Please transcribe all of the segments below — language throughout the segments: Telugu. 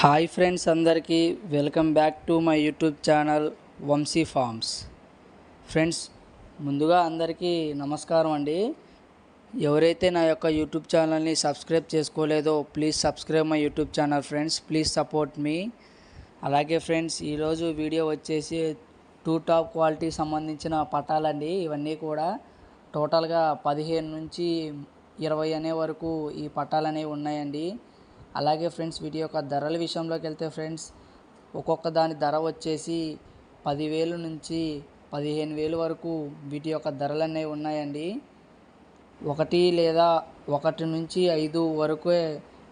హాయ్ ఫ్రెండ్స్ అందరికీ welcome back to my YouTube channel Vamshi farms. Friends ముందుగా అందరికీ నమస్కారం అండి. ఎవరైతే నా యొక్క యూట్యూబ్ ఛానల్ని subscribe చేసుకోలేదో please subscribe my YouTube channel friends. Please support me. అలాగే ఫ్రెండ్స్ ఈరోజు వీడియో వచ్చేసి టూ టాప్ క్వాలిటీ సంబంధించిన పటాలండి. ఇవన్నీ కూడా టోటల్గా పదిహేను నుంచి ఇరవై అనే వరకు ఈ పటాలు అనేవి ఉన్నాయండి. అలాగే ఫ్రెండ్స్ వీటి యొక్క ధరల విషయంలోకి వెళ్తే ఫ్రెండ్స్ ఒక్కొక్క దాని ధర వచ్చేసి పదివేలు నుంచి పదిహేను వేలు వరకు వీటి యొక్క ధరలు అనేవి ఉన్నాయండి. ఒకటి లేదా ఒకటి నుంచి ఐదు వరకు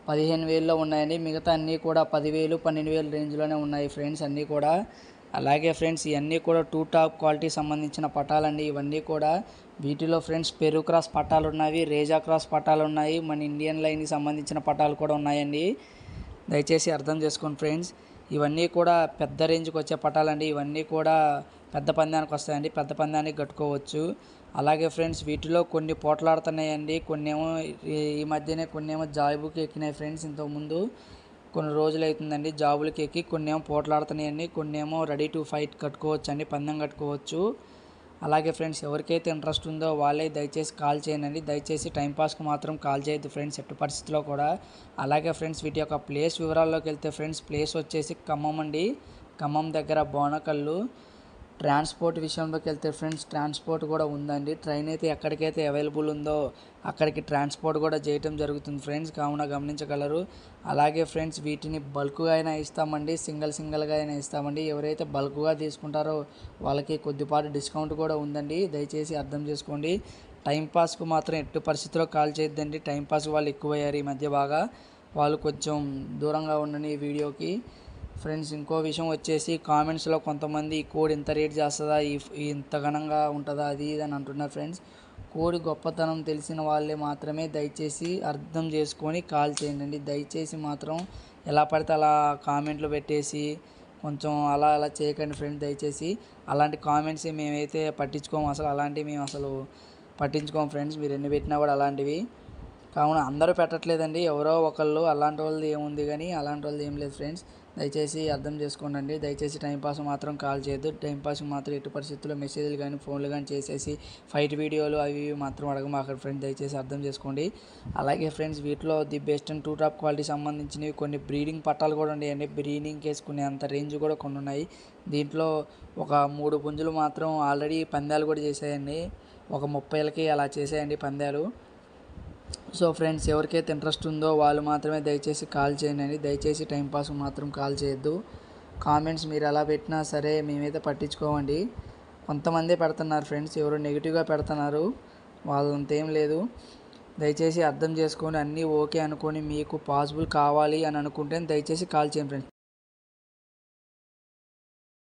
పదిహేను వేల్లో ఉన్నాయండి. మిగతా అన్నీ కూడా పదివేలు పన్నెండు వేలు రేంజ్లోనే ఉన్నాయి ఫ్రెండ్స్ అన్నీ కూడా. అలాగే ఫ్రెండ్స్ ఇవన్నీ కూడా టూ టాప్ క్వాలిటీ సంబంధించిన పటాలండి. ఇవన్నీ కూడా వీటిలో ఫ్రెండ్స్ పెరు క్రాస్ పటాలు ఉన్నవి రేజా క్రాస్ పటాలు ఉన్నాయి మన ఇండియన్ లైన్కి సంబంధించిన పటాలు కూడా ఉన్నాయండి. దయచేసి అర్థం చేసుకోండి ఫ్రెండ్స్. ఇవన్నీ కూడా పెద్ద రేంజ్కి వచ్చే పటాలండి. ఇవన్నీ కూడా పెద్ద పందానికి వస్తాయండి. పెద్ద పందానికి కట్టుకోవచ్చు. అలాగే ఫ్రెండ్స్ వీటిలో కొన్ని పోట్లాడుతున్నాయండి. కొన్ని ఏమో ఈ మధ్యనే కొన్ని ఏమో జాయిబుకి ఎక్కినాయి ఫ్రెండ్స్ ఇంతకుముందు. కొన్ని రోజులు అవుతుందండి జాబులకి ఎక్కి కొన్ని ఏమో పోట్లాడుతున్నాయండి. కొన్ని ఏమో రెడీ టు ఫైట్ కట్టుకోవచ్చు అండి పందెం కట్టుకోవచ్చు. అలాగే ఫ్రెండ్స్ ఎవరికైతే ఇంట్రెస్ట్ ఉందో వాళ్ళే దయచేసి కాల్ చేయనండి దయచేసి టైంపాస్కి మాత్రం కాల్ చేయొద్దు ఫ్రెండ్స్ ఎట్టి పరిస్థితిలో కూడా. అలాగే ఫ్రెండ్స్ వీటి యొక్క ప్లేస్ వివరాల్లోకి వెళ్తే ఫ్రెండ్స్ ప్లేస్ వచ్చేసి ఖమ్మం అండి. ఖమ్మం దగ్గర బోనకల్లు. ట్రాన్స్పోర్ట్ విషయంలోకి వెళ్తే ఫ్రెండ్స్ ట్రాన్స్పోర్ట్ కూడా ఉందండి. ట్రైన్ అయితే ఎక్కడికైతే అవైలబుల్ ఉందో అక్కడికి ట్రాన్స్పోర్ట్ కూడా చేయటం జరుగుతుంది ఫ్రెండ్స్ కావున గమనించగలరు. అలాగే ఫ్రెండ్స్ వీటిని బల్క్గా అయినా ఇస్తామండి సింగిల్ సింగిల్గా అయినా ఇస్తామండి. ఎవరైతే బల్క్గా తీసుకుంటారో వాళ్ళకి కొద్దిపాటు డిస్కౌంట్ కూడా ఉందండి. దయచేసి అర్థం చేసుకోండి. టైంపాస్కు మాత్రం ఎట్టి పరిస్థితిలో కాల్ చేయొద్దండి. టైంపాస్ వాళ్ళు ఎక్కువయ్యారు ఈ మధ్య బాగా. వాళ్ళు కొంచెం దూరంగా ఉండని ఈ వీడియోకి. ఫ్రెండ్స్ ఇంకో విషయం వచ్చేసి కామెంట్స్లో కొంతమంది ఈ కోడ్ ఇంత రేట్ చేస్తుందా ఈ ఇంత ఘనంగా ఉంటుందా అది ఇది అని అంటున్నారు ఫ్రెండ్స్. కోడి గొప్పతనం తెలిసిన వాళ్ళే మాత్రమే దయచేసి అర్థం చేసుకొని కాల్ చేయండి దయచేసి మాత్రం ఎలా పడితే అలా కామెంట్లు పెట్టేసి కొంచెం అలా అలా చేయకండి ఫ్రెండ్స్ దయచేసి. అలాంటి కామెంట్స్ మేమైతే పట్టించుకోము అసలు అలాంటివి మేము అసలు పట్టించుకోము ఫ్రెండ్స్. మీరు ఎన్ని పెట్టినా కూడా అలాంటివి. కావున అందరూ పెట్టట్లేదండి. ఎవరో ఒకళ్ళు అలాంటి వాళ్ళది ఏముంది కానీ అలాంటి వాళ్ళది ఏం లేదు ఫ్రెండ్స్. దయచేసి అర్థం చేసుకోండి దయచేసి టైంపాస్ మాత్రం కాల్ చేయొద్దు. టైంపాస్ మాత్రం ఎటు పరిస్థితుల్లో మెసేజ్లు కానీ ఫోన్లు కానీ చేసేసి ఫైట్ వీడియోలు అవి ఇవి మాత్రం అడగమాకండి ఫ్రెండ్స్ దయచేసి అర్థం చేసుకోండి. అలాగే ఫ్రెండ్స్ వీటిలో the best and too top quality సంబంధించినవి కొన్ని బ్రీడింగ్ పట్టాలు కూడా ఉన్నాయండి బ్రీడింగ్ వేసుకునే అంత రేంజ్ కూడా కొన్ని ఉన్నాయి. దీంట్లో ఒక మూడు పుంజులు మాత్రం ఆల్రెడీ పందాలు కూడా చేసాయండి ఒక ముప్పైలకి అలా చేసాయండి పందాలు. సో ఫ్రెండ్స్ ఎవరికైతే ఇంట్రెస్ట్ ఉందో వాళ్ళు మాత్రమే దయచేసి కాల్ చేయండి. దయచేసి టైంపాస్ మాత్రం కాల్ చేయొద్దు. కామెంట్స్ మీరు ఎలా పెట్టినా సరే మేమైతే పట్టించుకోమండి. కొంతమందే పెడుతున్నారు ఫ్రెండ్స్ ఎవరు నెగిటివ్గా పెడుతున్నారు వాళ్ళంతేం లేదు. దయచేసి అర్థం చేసుకొని అన్నీ ఓకే అనుకొని మీకు పాసిబుల్ కావాలి అని అనుకుంటే దయచేసి కాల్ చేయండి ఫ్రెండ్స్.